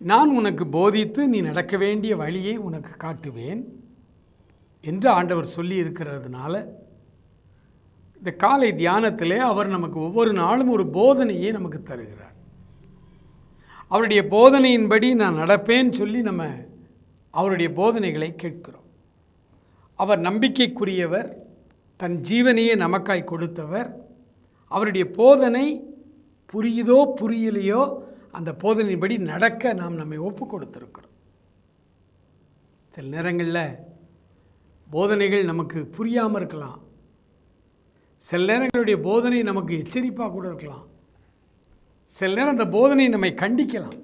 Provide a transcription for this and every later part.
நான் உனக்கு போதித்து நீ நடக்க வேண்டிய வழியை உனக்கு காட்டுவேன். என்று ஆண்டவர் சொல்லி இருக்கிறதுனால இந்த காலை தியானத்திலே அவர் நமக்கு ஒவ்வொரு நாளும் ஒரு போதனையை நமக்கு தருகிறார். அவருடைய போதனையின்படி நான் நடப்பேன்னு சொல்லி நம்ம அவருடைய போதனைகளை கேட்கிறோம். அவர் நம்பிக்கைக்குரியவர் தன் ஜீவனையே நமக்காய் கொடுத்தவர். அவருடைய போதனை புரியுதோ புரியலையோ அந்த போதனையின்படி நடக்க நாம் நம்மை ஒப்பு கொடுத்துருக்கிறோம் சில நேரங்களில் போதனைகள் நமக்கு புரியாமல் இருக்கலாம். சில நேரங்களுடைய போதனை நமக்கு எச்சரிப்பாக கூட இருக்கலாம். சில நேரம் அந்த போதனை நம்மை கண்டிக்கலாம்.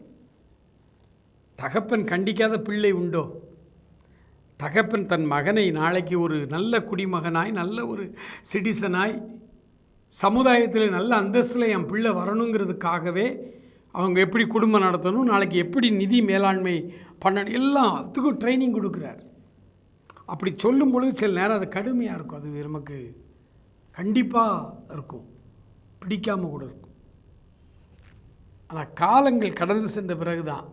தகப்பன் கண்டிக்காத பிள்ளை உண்டோ? தகப்பன் தன் மகனை நாளைக்கு ஒரு நல்ல குடிமகனாய் நல்ல ஒரு சிட்டிசனாய் சமுதாயத்தில் நல்ல அந்தஸ்தில் என் பிள்ளை வரணுங்கிறதுக்காகவே அவங்க எப்படி குடும்பம் நடத்தணும் நாளைக்கு எப்படி நிதி மேலாண்மை பண்ணணும் எல்லாத்துக்கும் ட்ரைனிங் கொடுக்குறாரு. அப்படி சொல்லும் பொழுது சில நேரம் அது கடுமையாக இருக்கும். அது நமக்கு கண்டிப்பாக இருக்கும். பிடிக்காமல் கூட இருக்கும். ஆனால் காலங்கள் கடந்து சென்ற பிறகு தான்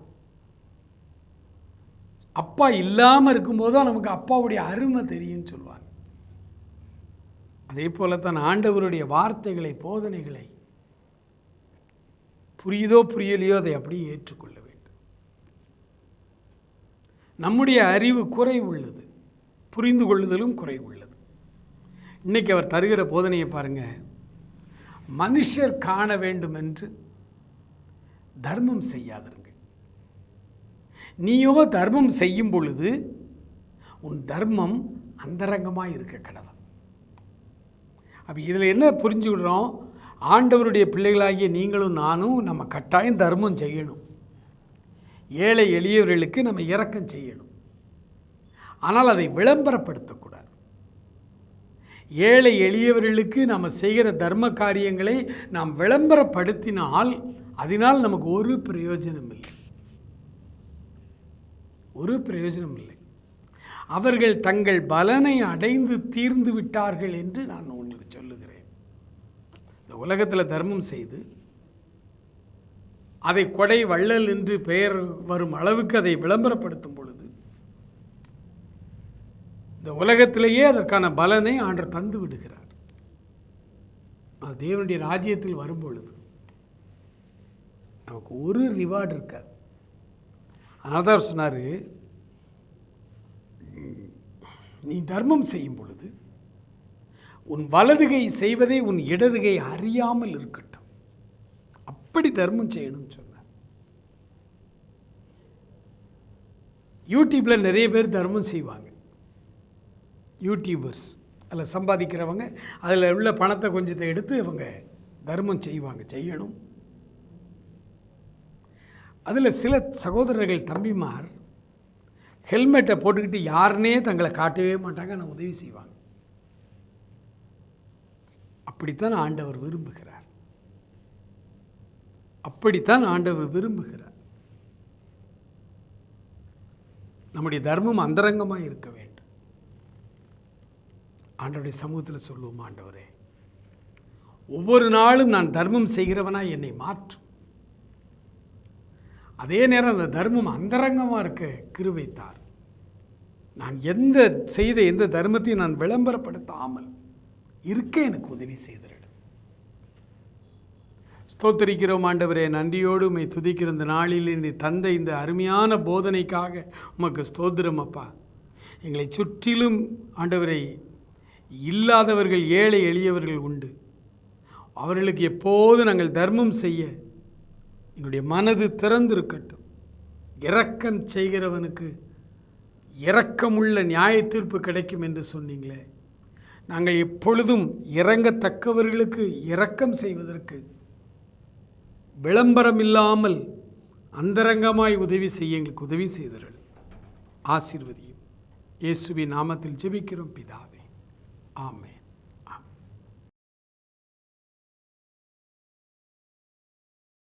அப்பா இல்லாமல் இருக்கும்போது தான் நமக்கு அப்பாவுடைய அருமை தெரியும்னு சொல்லுவாங்க. அதே போல தான் ஆண்டவருடைய வார்த்தைகளை போதனைகளை புரியுதோ புரியலையோ அதை அப்படியே ஏற்றுக்கொள்ள வேண்டும். நம்முடைய அறிவு குறை உள்ளது. புரிந்து கொள்ளுதலும் குறை உள்ளது அவர் தருகிற போதனையை பாருங்கள் மனுஷர் காண வேண்டும் என்று தர்மம் செய்யாதிருங்கள். நீயோ தர்மம் செய்யும் பொழுது உன் தர்மம் அந்தரங்கமாக இருக்க கடவுள். அப்போ இதில் என்ன புரிஞ்சுக்கிடுறோம் ஆண்டவருடைய பிள்ளைகளாகிய நீங்களும் நானும் நம்ம கட்டாயம் தர்மம் செய்யணும். ஏழை எளியவர்களுக்கு நம்ம இறக்கம் செய்யணும். ஆனால் அதை விளம்பரப்படுத்தக்கூடாது. ஏழை எளியவர்களுக்கு நாம் செய்கிற தர்ம காரியங்களை நாம் விளம்பரப்படுத்தினால் அதனால் நமக்கு ஒரு பிரயோஜனம் இல்லை. ஒரு பிரயோஜனம் இல்லை. அவர்கள் தங்கள் பலனை அடைந்து தீர்ந்து விட்டார்கள் என்று நான் உங்களுக்கு சொல்லுகிறேன். இந்த உலகத்தில் தர்மம் செய்து அதை கொடை வள்ளல் என்று பெயர் வரும் அளவுக்கு அதை விளம்பரப்படுத்தும் பொழுது இந்த உலகத்திலேயே அதற்கான பலனை ஆண்டர் தந்து விடுகிறார். அது தேவனுடைய ராஜ்யத்தில் வரும்பொழுது நமக்கு ஒரு ரிவார்டு இருக்காது. அதனால தான் சொன்னார் நீ தர்மம் செய்யும் பொழுது உன் வலதுகை செய்வதை உன் இடதுகை அறியாமல் இருக்கட்டும். அப்படி தர்மம் செய்யணும்னு சொன்னார். யூடியூப்பில் நிறைய பேர் தர்மம் செய்வாங்க. யூடியூபர்ஸ் அதில் சம்பாதிக்கிறவங்க அதில் உள்ள பணத்தை கொஞ்சத்தை எடுத்து இவங்க தர்மம் செய்வாங்க செய்யணும். அதில் சில சகோதரர்கள் தம்பிமார் ஹெல்மெட்டை போட்டுக்கிட்டு யாருனே தங்களை காட்டவே மாட்டாங்க நான் உதவி செய்வாங்க. அப்படித்தான் ஆண்டவர் விரும்புகிறார். அப்படித்தான் ஆண்டவர் விரும்புகிறார். நம்முடைய தர்மம் அந்தரங்கமாக இருக்க வேண்டும். ஆண்டவருடைய சமூகத்தில் சொல்லுவோம் ஆண்டவரே ஒவ்வொரு நாளும் நான் தர்மம் செய்கிறவனாக என்னை மாற்றும் அதே நேரம் அந்த தர்மம் அந்தரங்கமாக இருக்க கிருவைத்தார். நான் எந்த செய்த எந்த தர்மத்தையும் நான் விளம்பரப்படுத்தாமல் இருக்க எனக்கு உதவி செய்திருடும் ஸ்தோத்தரிக்கிறோம் ஆண்டவரே நன்றியோடு உம்மை துதிக்கிற இந்த நாளில் நீ தந்த இந்த அருமையான போதனைக்காக உமக்கு ஸ்தோத்திரம் அப்பா. எங்களை சுற்றிலும் ஆண்டவரை இல்லாதவர்கள் ஏழை எளியவர்கள் உண்டு. அவர்களுக்கு எப்போது நாங்கள் தர்மம் செய்ய எங்களுடைய மனது திறந்திருக்கட்டும். இரக்கம் செய்கிறவனுக்கு இரக்கமுள்ள நியாய தீர்ப்பு கிடைக்கும் என்று சொன்னீங்களே. நாங்கள் எப்பொழுதும் இறங்கத்தக்கவர்களுக்கு இரக்கம் செய்வதற்கு விளம்பரம் இல்லாமல் அந்தரங்கமாய் உதவி செய்ய எங்களுக்கு உதவி செய்தீர்கள் ஆசீர்வதியும். இயேசுவின் நாமத்தில் ஜெபிக்கிறோம் பிதாவே. Amen.